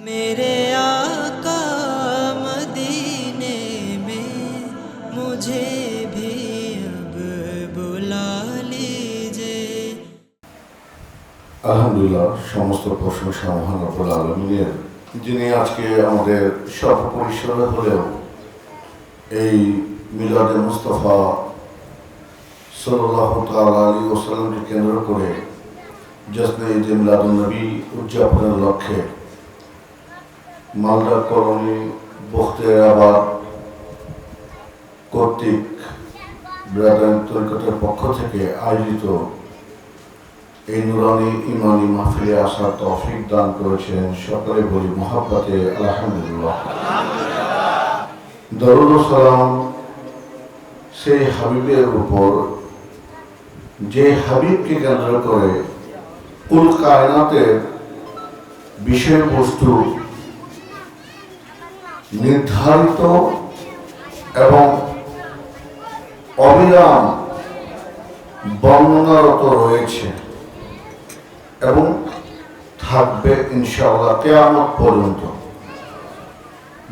मेरे आका मदीने में मुझे भी अब बुला लीजिए আলহামদুলিল্লাহ সমস্ত প্রশংসা মহান রব্বুল আলমিনের যিনি আজকে আমাদের স্বল্প পরিসরে হলেও এই মিলাদে মুস্তফা সাল্লাহ তাল আলী ওসালামকে কেন্দ্র করে জসনে ঈদ মিলাদুল নবী উদযাপনের লক্ষ্যে মালদা কলোনি, বখতিয়ারাবাদ কর্তৃক তরিকতের পক্ষ থেকে আয়োজিত এই নুরানি ইমানি মাহফিলে আসার তৌফিক দান করেছেন সকলে বলি মহাব্বাতে, আলহামদুলিল্লাহ। দরুদ সালাম সেই হাবিবের উপর, যে হাবিবকে কেন্দ্র করে কুল কায়নাতের বিষয়বস্তু নির্ধারিত এবং অবিরাম বর্ণনারত রয়েছে এবং থাকবে ইনশাআল্লাহ কেয়ামত পর্যন্ত।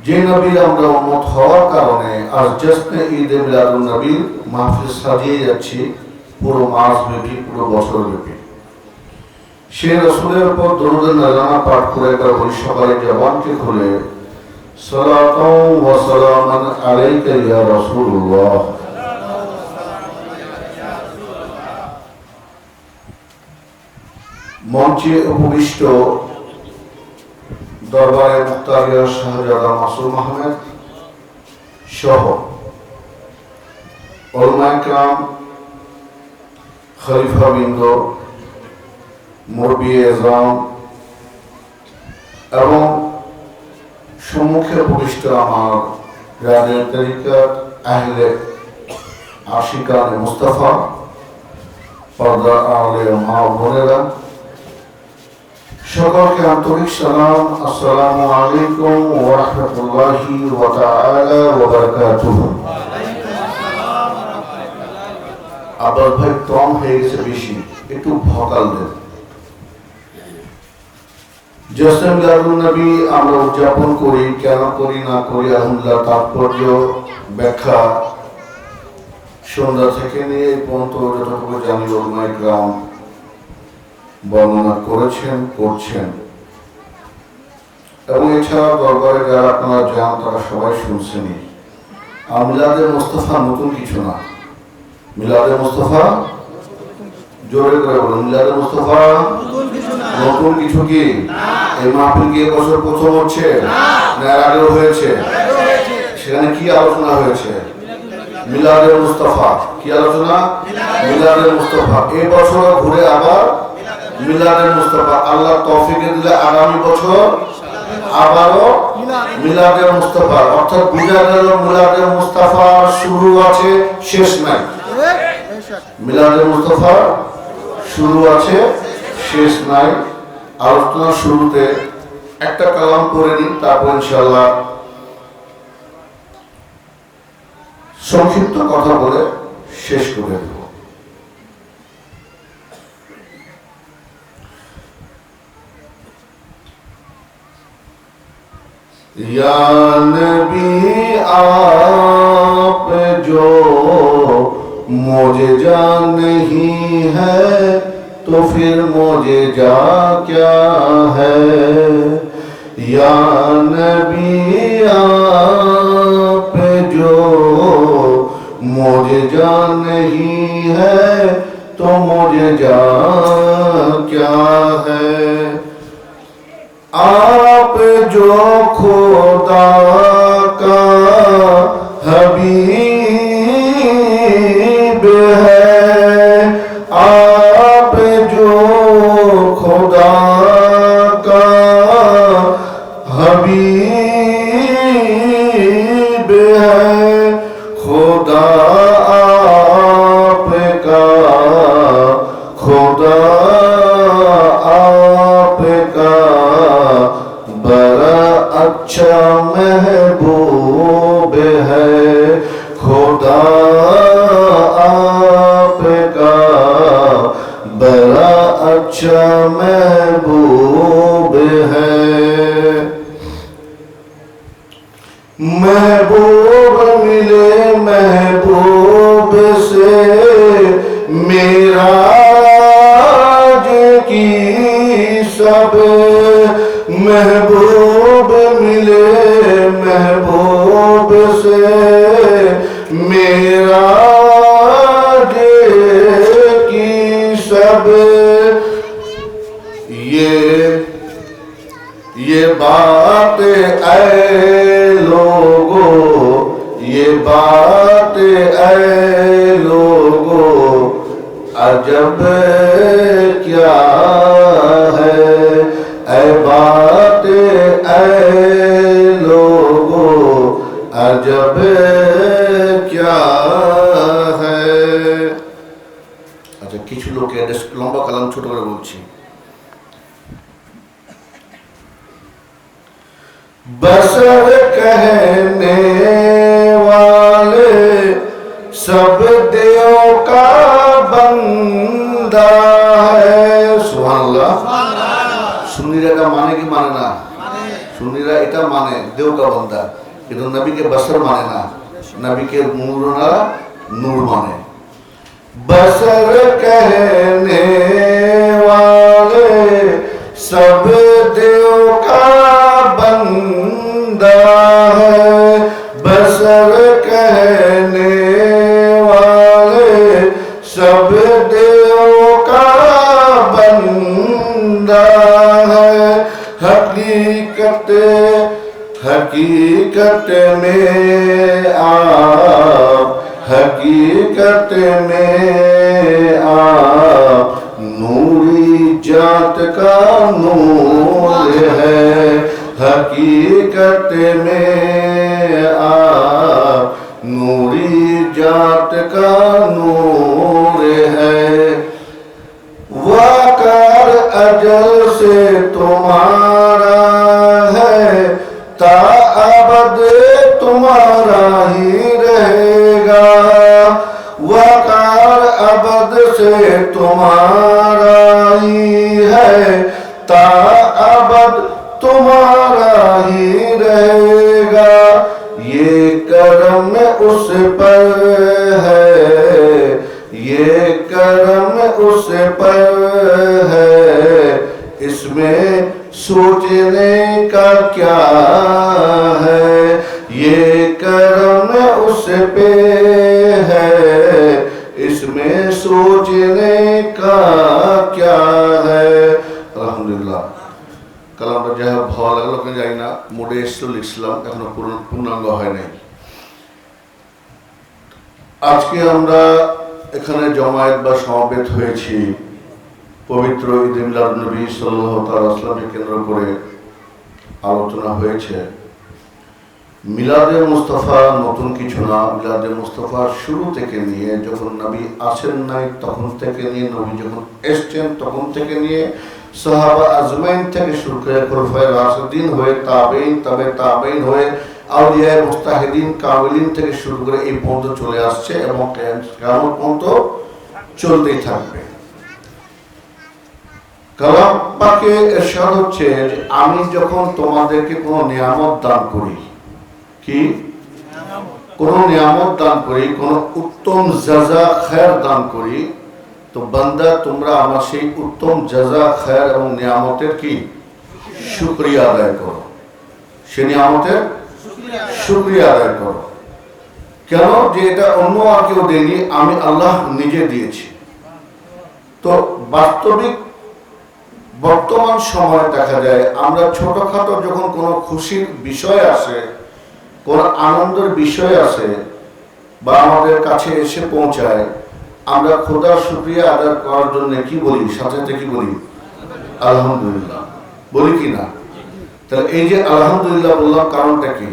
যে নবীর আমরা উন্মত হওয়ার কারণে আজ জশ্নে ঈদ মিলাদুল নবীর মাহফিল সাজিয়ে যাচ্ছি পুরো মাস ব্যাপী, পুরো বছর ব্যাপী। সে রসুলের উপর দরুদের নাজানা পাঠ করে একবার বলি সকালে জবানকে খুলে সালাতাও ওয়া সালামান আলাইকা ইয়া রাসূলুল্লাহ। মঞ্চে উপবিষ্ট দরবারে মুক্তারিয়া শাহজাদা মাসুম আহমেদ সহ ওলমাইকরাম খলিফা বিন্দ মুরবি এজরাম এবং সম্মুখে উপবিষ্ট আমার রাজের তরিকাত আহলে আশিকান মুস্তাফা, পর্দা আলে মা বোনেরা, সকলকে আন্তরিক সালাম, আসসালামু আলাইকুম ওয়া রাহমাতুল্লাহি ওয়া তাআলা ওয়া বারাকাতুহু। আবার ভাই, কম হয়ে গেছে বেশি, একটু ভকাল দেন। জসম গারুল নবী, আমরা উদযাপন করি, কেন করি, না করি, আলহামদুলিল্লাহ তাৎপর্য, ব্যাখ্যা সন্ধ্যা থেকে নিয়ে পর্যন্ত যতটুকু জানি ওলমাই গ্রাম বর্ণনা করেছেন, করছেন। এবং এছাড়া দরবারে যারা আপনারা যান, তারা সবাই শুনছেনই। আর মিলাদের মোস্তফা নতুন কিছু না। মিলাদের মোস্তফা জোরে করে বলুন মিলাদের মোস্তফা নতুন কিছু কি? এই মাহফিল কি বছর প্রথম হচ্ছে? না। আগেও হয়েছে? সেখানে কি আলোচনা হয়েছে? মিলাদের মুস্তফা। কি আলোচনা? মিলাদের মুস্তফা। এই বছর ঘুরে আবার মিলাদের মুস্তফা। আল্লাহ তৌফিকে দিলে আগামী বছর আবারও মিলাদের মুস্তফা। অর্থাৎ বুঝা গেল মিলাদের মুস্তফা শুরু আছে শেষ নাই। মিলাদের মুস্তফা শুরু আছে, শেষ নাই। আলোচনার শুরুতে একটা কালাম করে নিন, তারপর ইনশাল্লাহ সংক্ষিপ্ত কথা বলে শেষ করে দেব। ইয়া নবী আ مجھے جا نہیں ہے، تو پھر مجھے جا کیا ہے؟ یا نبی، آپ جو مجھے جا نہیں ہے، تو مجھے جا کیا ہے؟ آپ جو خدا ہے خدا آپ کا، خدا آپ کا۔ بڑا اچھا محبوب ہے، خدا آپ کا۔ بڑا اچھا محبوب محبوب ملے محبوب سے میرا کی سب محبوب ملے محبوب سے میرا کی سب۔ یہ یہ بات ہے بات اے لوگو، عجب کیا ہے؟ اے بات اے لوگو، عجب کیا ہے؟ আচ্ছা কিছু লোকে লম্বা কালাম ছোট করে বলছি بسر کہنے سب دیو کا بندہ ہے۔ سبحان اللہ۔ سنیرا کا مانے کی مانے نا؟ سنیرا ایٹا مانے دیو کا بندہ۔ কিন্তু নবীকে বসর نا۔ نبی کے نور نا نور মানে بسر کہنے والے সব ذات کا نور ہے۔ واکار اجل سے تمہارا ہے۔ تا عبد تمہارا ہی رہے گا۔ واکار ابد سے تمہارا ہی ہے۔ تا ابد تمہارا ہی رہے گا۔ یہ کرم اس پر اس پر ہے۔ اس میں سوچنے کا کیا ہے؟ یہ کرم اس پہ ہے۔ اس میں سوچنے کا کیا ہے؟ الحمদুলিল্লাহ কালাম যাই হোক ভালো লাগলো কেন জানি না মোড়ে এসেছিল ইসলাম এখনো পূর্ণ পূর্ণাঙ্গ হয় নাই আজকে আমরা এখানে জমায়েত বা সমাবেত হয়েছি। পবিত্র ঈদ মিলাদ নবী সাল্লাহ আসলামকে কেন্দ্র করে আলোচনা হয়েছে। মিলাদে মুস্তফা নতুন কিছু না, মিলাদে মুস্তফা শুরু থেকে নিয়ে যখন নবী আসেন নাই তখন থেকে নিয়ে, নবী যখন এসছেন তখন থেকে নিয়ে, সাহাবা আজমাইন থেকে শুরু করে খোরফায় রাশিদিন হয়ে তাবেইন তবে তাবেইন হয়ে আউলিয়া মুস্তাহিদিন কামিলিন থেকে শুরু করে এই পর্যন্ত চলে আসছে এবং কেমন পর্যন্ত চলতেই থাকবে। কালাম পাকে এরশাদ হচ্ছে আমি যখন তোমাদেরকে কোনো নিয়ামত দান করি, কি? কোন নিয়ামত দান করি, কোন উত্তম জাজা খায়ের দান করি, তো বান্দা, তোমরা আমার সেই উত্তম জাজা খায়ের এবং নিয়ামতের কি? শুক্রিয়া আদায় করো। সে নিয়ামতের শুক্রিয়া আদায় করো। কেন? যে এটা অন্য আর কেউ দেয়নি, আমি আল্লাহ নিজে দিয়েছি। তো বাস্তবিক বর্তমান সময় দেখা যায়, আমরা ছোটখাটো যখন কোনো খুশির বিষয় আসে, কোন আনন্দের বিষয় আসে, বা আমাদের কাছে এসে পৌঁছায়, আমরা খোদার শুক্রিয়া আদায় করার জন্য কি বলি? সাথে সাথে কি বলি? আলহামদুলিল্লাহ। বলি কি না? তাহলে এই যে আলহামদুলিল্লাহ বললাম, কারণটা কি?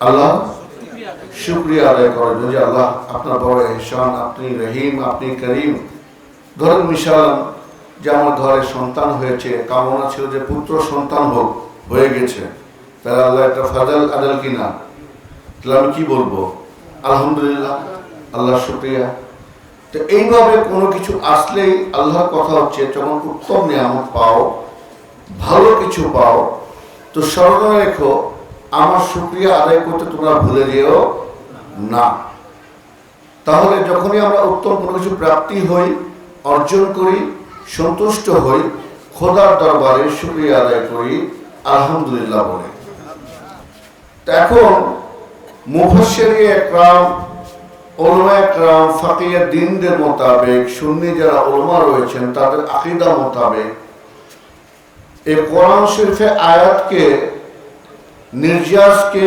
আল্লাহ, শুক্রিয়া আদায় করার জন্য যে আল্লাহ আপনার বড় এহসান আপনি রহিম, আপনি করিম, ধরেন মিশাল, যে আমার ঘরে সন্তান হয়েছে, কামনা ছিল যে পুত্র সন্তান হোক, হয়ে গেছে। তাহলে আল্লাহ একটা ফাজাল আদাল কিনা তাহলে আমি কি বলব? আলহামদুলিল্লাহ, আল্লাহ শুক্রিয়া। তো এইভাবে কোনো কিছু আসলেই আল্লাহর কথা হচ্ছে, যখন উত্তম নিয়ামত পাও, ভালো কিছু পাও, তো স্মরণে রেখো আমার শুক্রিয়া আদায় করতে তোমরা ভুলে যেও না। তাহলে যখনই আমরা উত্তম কোনো কিছু প্রাপ্তি হই, অর্জন করি, সন্তুষ্ট হই, খোদার দরবারে শুক্রিয়া আদায় করি, আলহামদুলিল্লাহ বলে। এখন মুফসরি একরাম ওলমা একরাম ফাকিয়া দিনদের মোতাবেক, সুন্নি যারা ওলমা রয়েছেন, তাদের আকিদা মোতাবেক এই কোরআন শরীফে আয়াতকে নির্যাসকে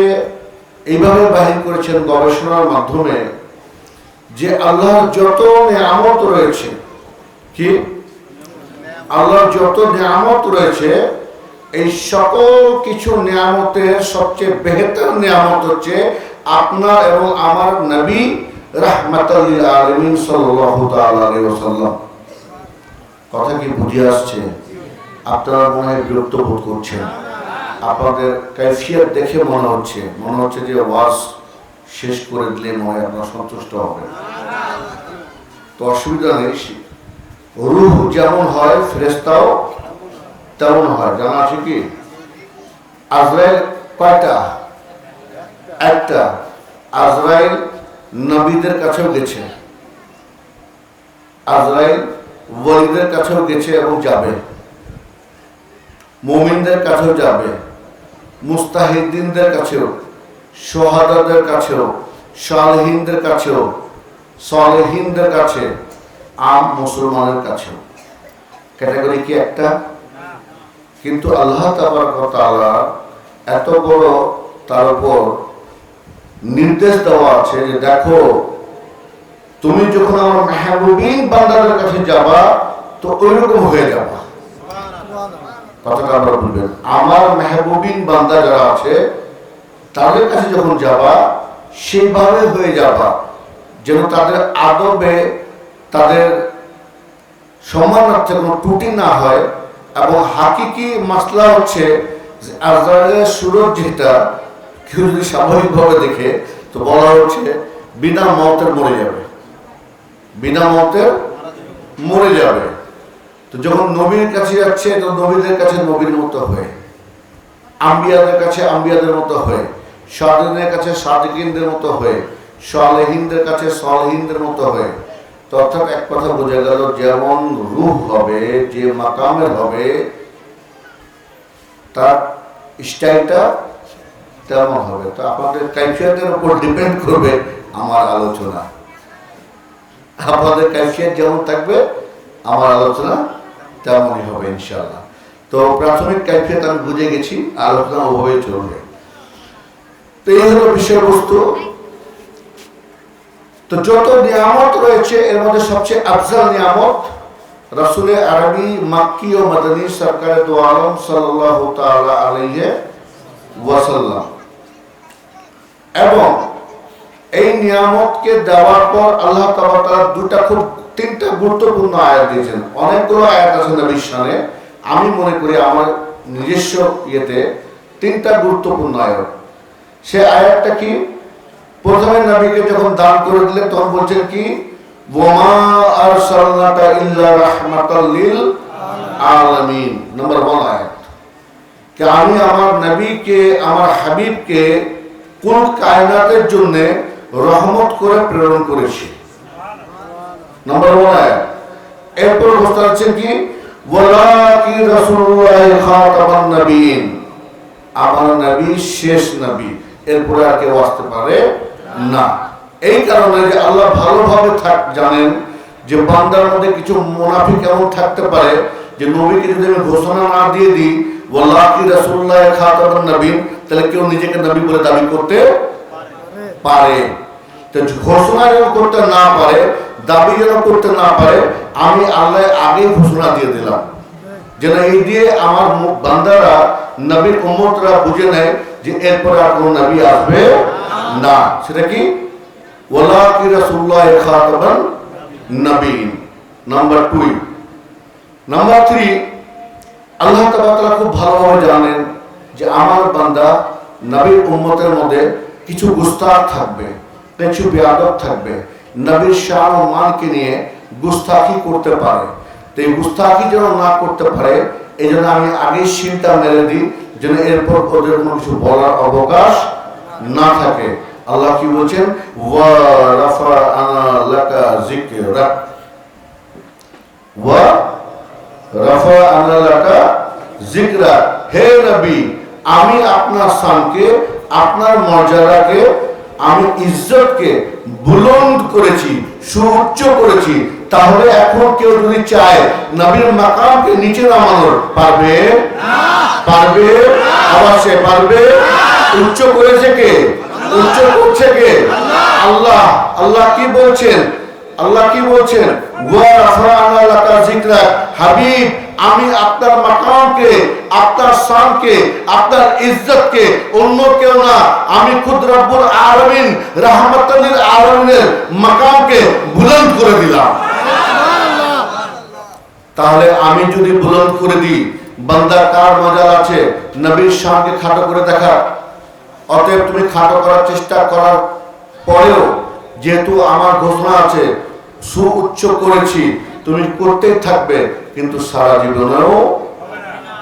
এইভাবে বাহির করেছেন গবেষণার মাধ্যমে যে আল্লাহর যত নিয়ামত রয়েছে, কি? আল্লাহর যত নিয়ামত রয়েছে, এই সকল কিছু নিয়ামতের সবচেয়ে বেহতর নিয়ামত হচ্ছে আপনার এবং আমার নবী রাহমাতাল্লিল কথা কি বুঝে আসছে? আপনারা মনে হয় বিরক্ত বোধ করছেন। আপনাদের কাইফিয়ত দেখে মনে হচ্ছে মনে হচ্ছে যে ওয়াজ শেষ করে দিলে মনে আপনারা সন্তুষ্ট হবে। তো অসুবিধা নেই রুহ যেমন হয় ফেরেস্তাও তেমন হয়, জানা আছে কি? আজরাইল কয়টা? একটা। আজরাইল নবীদের কাছেও গেছে। আজরাইল ওয়ালিদের কাছেও গেছে এবং যাবে। মুমিনদের কাছেও যাবে। মুস্তাহিদিনদের কাছেও সোহাদাদের কাছেও, সালহীনদের কাছেও, সালেহীনদের কাছে, আম মুসলমানের কাছেও। ক্যাটাগরি কি একটা? কিন্তু আল্লাহ তাআলা এত বড় তার উপর নির্দেশ দেওয়া আছে যে দেখো, তুমি যখন আমার মেহবুবিন বান্দাদের কাছে যাবা, তো ওইরকম হয়ে যাবা। কথাটা আমরা বলবেন আমার মেহবুবিন বান্দা যারা আছে, তাদের কাছে যখন যাবা, সেইভাবে হয়ে যাবা, যেন তাদের আদবে তাদের সম্মানার্থে কোনো ত্রুটি না হয় এবং হাকিকি মাসলা হচ্ছে যে আজরাইলের সুরজ যেটা কেউ যদি স্বাভাবিকভাবে দেখে, তো বলা হচ্ছে বিনা মতের মরে যাবে। বিনা মতের মরে যাবে। তো যখন নবীর কাছে যাচ্ছে, তো নবীদের কাছে নবীর মতো হয়ে। আম্বিয়াদের কাছে আম্বিয়াদের মতো হয়ে। সাদিনের কাছে সাদিকিনদের মতো হয়ে। সালেহিনদের কাছে সালেহিনদের মতো হয়ে। তো অর্থাৎ এক কথা বোঝা গেল, যেমন রূপ হবে, যে মাকামের হবে, তার স্টাইলটা তেমন হবে। তো আপনাদের কাইফিয়াতের উপর ডিপেন্ড করবে আমার আলোচনা। আপনাদের কাইফিয়াত যেমন থাকবে, আমার আলোচনা তেমনই হবে ইনশাল্লাহ তো প্রাথমিক কাইফিয়াত আমি বুঝে গেছি, আলোচনা ওভাবে চলবে। তো এই হলো বিষয়বস্তু। তো যত নিয়ামত রয়েছে, এর মধ্যে সবচেয়ে আফজাল নিয়ামত রসুল আরবি, মাক্কি ও মাদানী সরকার দু আলম সাল্লাহ তাআলা আলাইহি ওয়াসাল্লাম। এবং এই নিয়ামতকে দেওয়ার পর আল্লাহ তাআলা দুটা খুব তিনটা গুরুত্বপূর্ণ আয়াত দিয়েছেন। অনেকগুলো আয়াত আছে নবীর শানে। আমি মনে করি আমার নিজস্ব ইয়েতে তিনটা গুরুত্বপূর্ণ আয়াত। সে আয়াতটা কি? প্রথমে নবীকে যখন দান করে দিলেন, তখন বলছেন কি? ওমা আরসালনাকা ইল্লা রাহমাতাল লিল আলামিন। নাম্বার 1 আয়াত। যে আমি আমার নবীকে, আমার হাবিবকে কোন কায়নাতের জন্য রহমত করে প্রেরণ করেছি। নাম্বার 1 আয়াত এরপর ঘোষণা হচ্ছেন কি? ওয়ালাকি রাসূলুল্লাহ খাতামান নবীন। আমার নবী শেষ নবী। এরপরে আর কেউ আসতে পারে না। এই কারণে যে আল্লাহ ভালোভাবে থাক জানেন যে বান্দার মধ্যে কিছু মুনাফিক এমন থাকতে পারে যে নবীকে যদি আমি ঘোষণা না দিয়ে দিই ওয়াল্লাহি রাসূলুল্লাহ খাতামুন নবীন, তাহলে কেউ নিজেকে নবী বলে দাবি করতে পারে। তো ঘোষণা করতে না পারে দাবি যেন করতে না পারে, আমি আল্লাহ আগে ঘোষণা দিয়ে দিলাম। যেন এই দিয়ে আমার বান্দারা, নবীর উম্মতরা বুঝে নেয় যে এরপরে আর কোনো নবী আসবে না। সেটা কি? ওলা কি রাসূলুল্লাহ খাতামান নবীন? নাম্বার টু নাম্বার থ্রি, আল্লাহ তাআলা খুব ভালোভাবে জানেন যে আমার বান্দা নবীর উম্মতের মধ্যে কিছু গুস্তাখ থাকবে, কিছু বেয়াদব থাকবে। নবীর শান ও মানকে নিয়ে গুস্তাখি করতে পারে। তো এই গুস্তাখি যেন না করতে পারে এই জন্য আমি আগেই শিলটা মেরে দিই, যেন এরপর ওদের কোনো কিছু বলার অবকাশ না থাকে। আল্লাহ কি বলছেন? হে নবী, আমি আপনার শানকে, আপনার মর্যাদাকে আমি ইজ্জতকে বুলন্দ করেছি, সুউচ্চ করেছি, তাহলে এখন কেউ যদি চায় নবীর মাকামকে নিচে নামানোর, পারবে? পারবে? আবার সে পারবে? উচ্চ করেছে কে? উচ্চ করছে কে? আল্লাহ আল্লাহ কি বলছেন? আল্লাহ কি বলছেন? হাবিব, আমি আপনার মাকামকে, আপনার শানকে আপনার ইজ্জতকে অন্য কেউ না, আমি খুদ আলামিন, রাহমাতুল মাকামকে বুলন্দ করে দিলাম। তাহলে আমি যদি বুলন্দ করে দিই, বান্দার কার মজাল আছে? নবীর শানকে খাটো করে দেখা অতএব তুমি খাটো করার চেষ্টা করার পরেও যেহেতু আমার ঘোষণা আছে সুউচ্চ করেছি। তুমি করতেই থাকবে কিন্তু সারা জীবনেও